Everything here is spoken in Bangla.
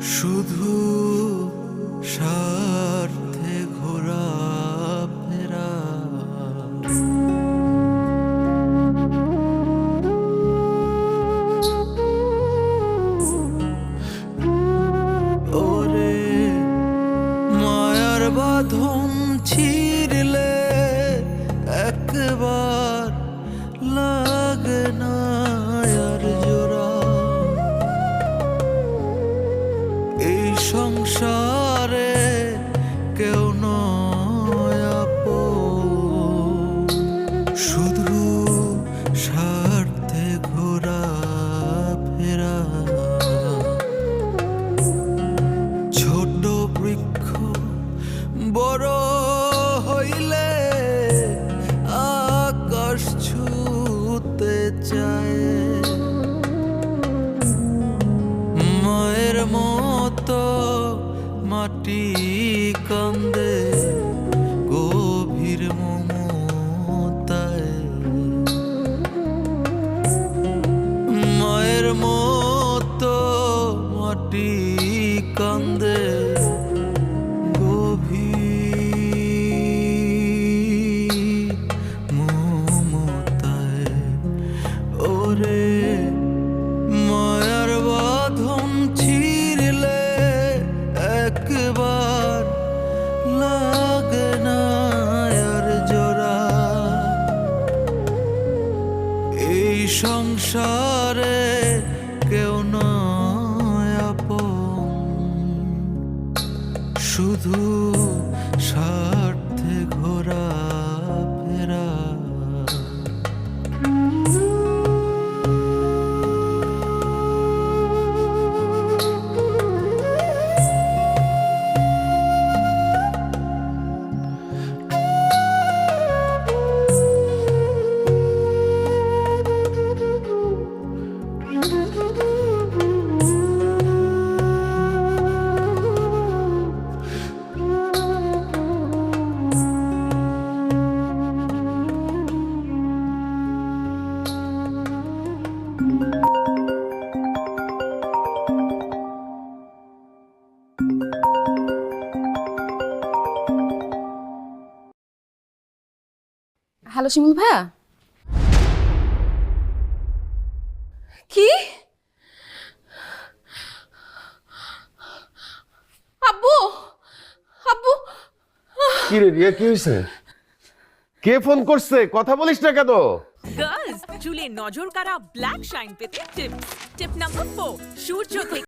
শুধু স্বার্থে ঘোরা ফেরা। ওরে মায়ার বাঁধন ছিড়লে স্বার্থে ঘোরা ফেরা। ছোট বৃক্ষ বড় হইলে আকাশ ছুতে চায়। মতো মাটি কান্দে গভীর মমতায় মতো মাটি কান্দে গভীর মমতায় ওরে সংসারে কেউ আপন। শুধু স্বার্থে ঘোরা। হ্যালো শিমুল ভাইয়া। কি? আব্বু আব্বু। কি রে রিয়া কি হয়েছে কে ফোন করছে? কথা বলিস না কেন? গার্লস চুলে নজর কাড়া ব্ল্যাক শাইন পেতে টিপস টিপ নাম্বার ফোর সূর্য থেকে